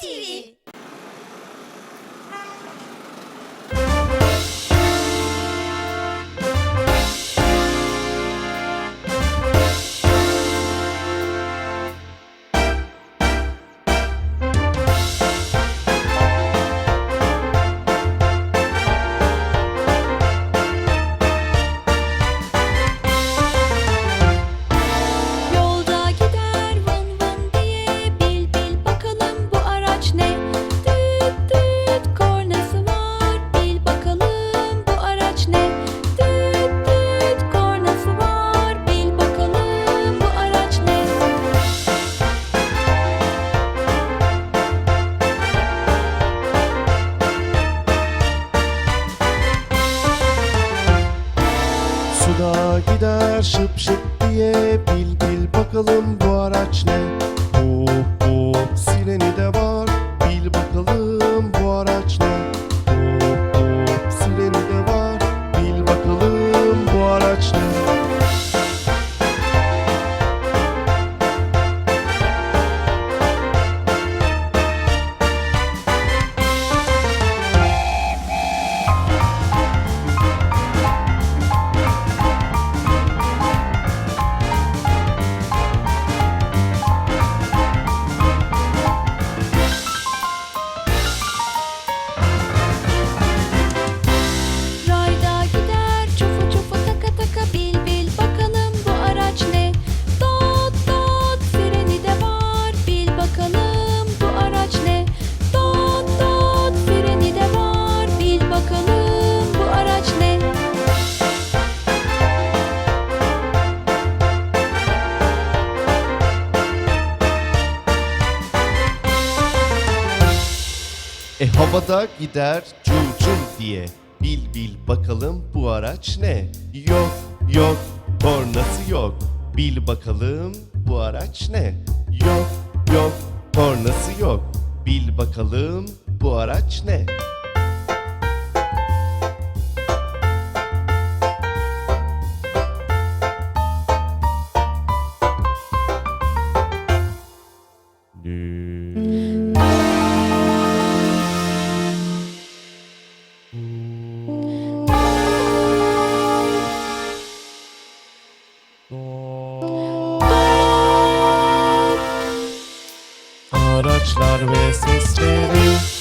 TV. Gider şıp şıp diye bil bil bakalım bu araç ne? E havada gider cum cum diye bil bil bakalım bu araç ne? Yok yok kornası yok bil bakalım bu araç ne? Yok yok kornası yok bil bakalım bu araç ne? such not a resisting.